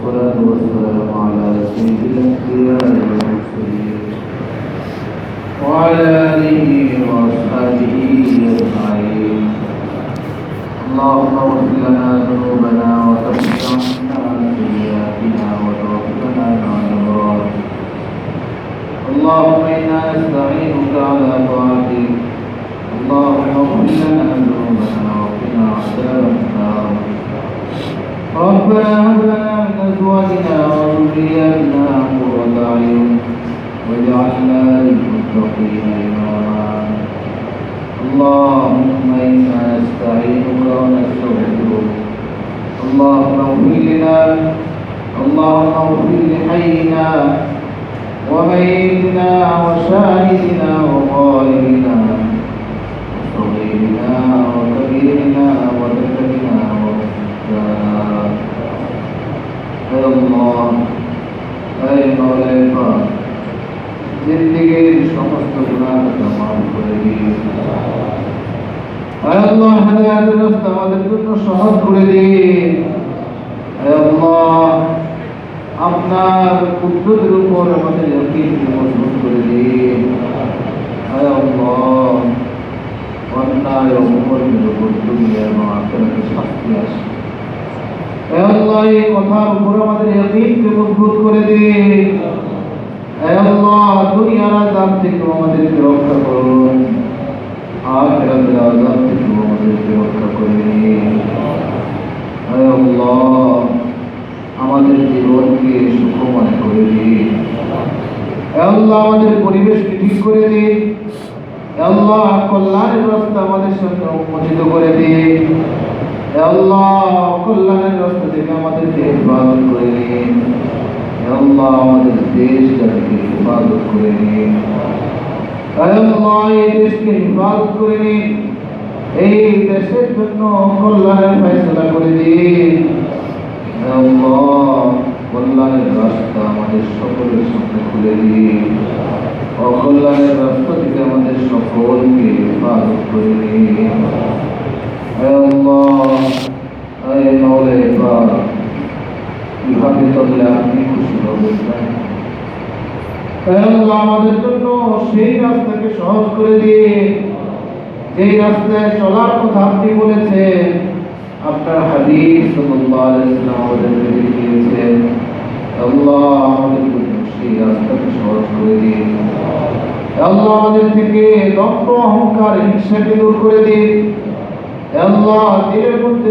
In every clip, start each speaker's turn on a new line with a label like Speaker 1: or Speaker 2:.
Speaker 1: والصلاة والسلام على سيد الأنبياء والمرسلين وعلى آله وأصحابه أجمعين. اللهم اغفر لنا ذنوبنا وكفر عنا سيئاتنا وتوفنا مع الأبرار اللهم إنا نستعينك على طاعتك. اللهم اغفر لنا ذنوبنا وقنا عذاب النار. ربنا هب لنا من أزواجنا وذرياتنا قرة أعين واجعلنا للمتقين إماما. اللهم إنا نستعينك ونستغفرك. اللهم اغفر لنا اللهم اغفر لحينا وميتنا وشاهدنا وغائبنا জিন্দিগির সমস্ত গুণাকে মাফ করে দিন। আল্লাহ, হেদায়াতের রাস্তা আমাদের জন্য সহজ করে দিন। আল্লাহ, আপনার কুদরতের উপর আমাদের ইয়াকিনকে মজবুত করে দিন। আল্লাহ, অন্যায় অপকর্মের উপর দুনিয়া এবং আখেরাতে শাস্তি আসে। আল্লাহ, এই কথার উপর আমাদের ইয়াকিনকে মজবুত করে দিন। দুনিয়ার আযাব থেকে আমাদেরকে রক্ষা করুন। আখিরাতের আযাব থেকে আমাদেরকে রক্ষা করে আমাদের জীবনকে সুখময় করে দিন। আমাদের পরিবেশকে ঠিক করে দিন। আল্লাহ, কল্যাণের রাস্তা আমাদের সামনে উন্মোচিত করে দিন। আল্লাহ, কল্যাণের রাস্তা থেকে আমাদেরকে হেফাজত করে দিন। আল্লাহ আমাদের দেশটাকে হেফাজত করে নিন আল্লাহ, এই দেশকে হেফাজত করে নিন এই দেশের জন্য কল্যাণের ফয়সলা করে দিন আল্লাহ, কল্যাণের রাস্তা আমাদের সকলের সামনে খুলে দিন অকল্যাণের রাস্তা থেকে আমাদের সকলকে হেফাজত করে নিন আল্লাহ, আয় মাওলা পাক কীভাবে চললে আপনি আমাদের জন্য সেই রাস্তাকে সহজ করে দিয়ে যেই রাস্তায় চলার কথা আপনি বলেছেন, আপনার হাদিস আমাদের করে দিন থেকে দূর করে দিন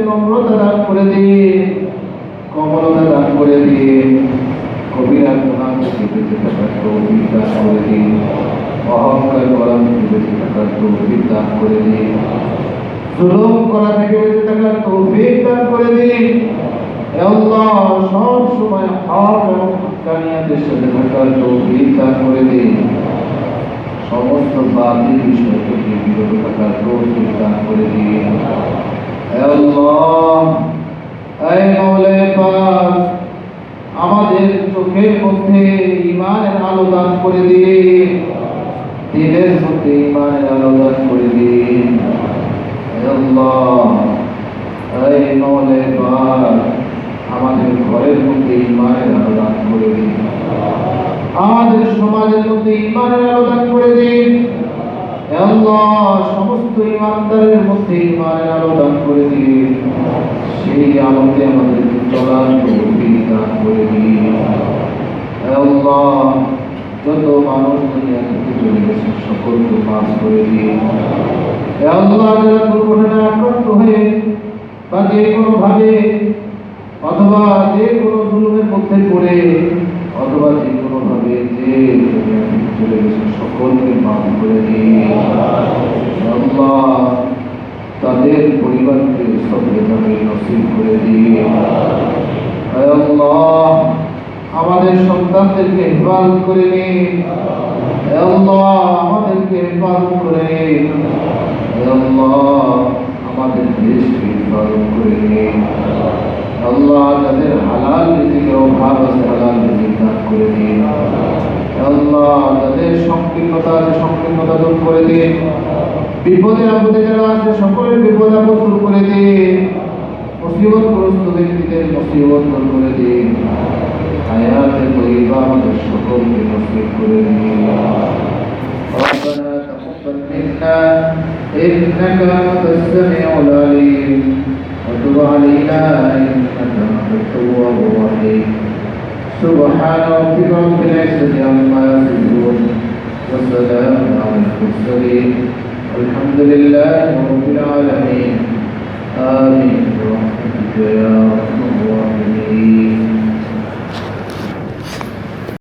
Speaker 1: নম্রতা দান করে দিন কমলতা দান করে দিন কবিরা গুণা থেকে বেঁচে থাকার তৌফিক দান করে দিন অহংকার করা থেকে বেঁচে থাকার তৌফিক দান করে দিন। জুলুম করা থেকে বেঁচে থাকার তৌফিক দান করে দিন। সব সময় হক এবং সাথে থাকার তৌফিক দান করে দিন। সমস্ত বাতিল বিষয় থেকে বিরত থাকার তৌফিক দান করে দিন। এই আমাদের চোখের মধ্যে ইমানের আলো দান করে দিন। দিলের মধ্যে ইমানের আলো দান করে দিন। আমাদের ঘরের মধ্যে ইমানের আলো দান করে দিন। আমাদের সমাজের মধ্যে ইমানের আলো দান করে দিন। সমস্ত ইমানদারের মধ্যে ইমানের আলো দান করে দিন। সেই আলোতে আমাদেরকে চলার তৌফিক দান করে দিন হে আল্লাহ যত মানুষ দুনিয়া থেকে চলে গেছে সকলকে মাফ করে দিন আল্লাহ যারা দুর্ঘটনায় আক্রান্ত হয়ে বা যে কোনো ভাবে অথবা যে কোনো জুলুমের মধ্যে পড়ে অথবা যে কোনো ভাবে যে চলে গেছে সকলকে মাফ করে দিন আল্লাহ তাদের পরিবারকে সভ্যভাবে নসিব করে দিয়ে আল্লাহ আমাদের সন্তানদেরকে হেফাজত করে নিন। সংকীর্ণতা সংকীর্ণতা দূর করে দিন। বিপদে আপদে যারা আছে সকলের বিপদ আপদ দূর করে দিন মুসিবতগ্রস্ত ব্যক্তিদের মুসিবত দূর করে দিন। وارزقكم بنصركم ربنا تقبل منا إنك أنت السميع العليم. وتب علينا إنك أنت التواب الرحيم. سبحان ربك رب العزة عما يصفون. وسلام على المرسلين. الحمد لله رب العالمين. آمين. برحمتك يا رب.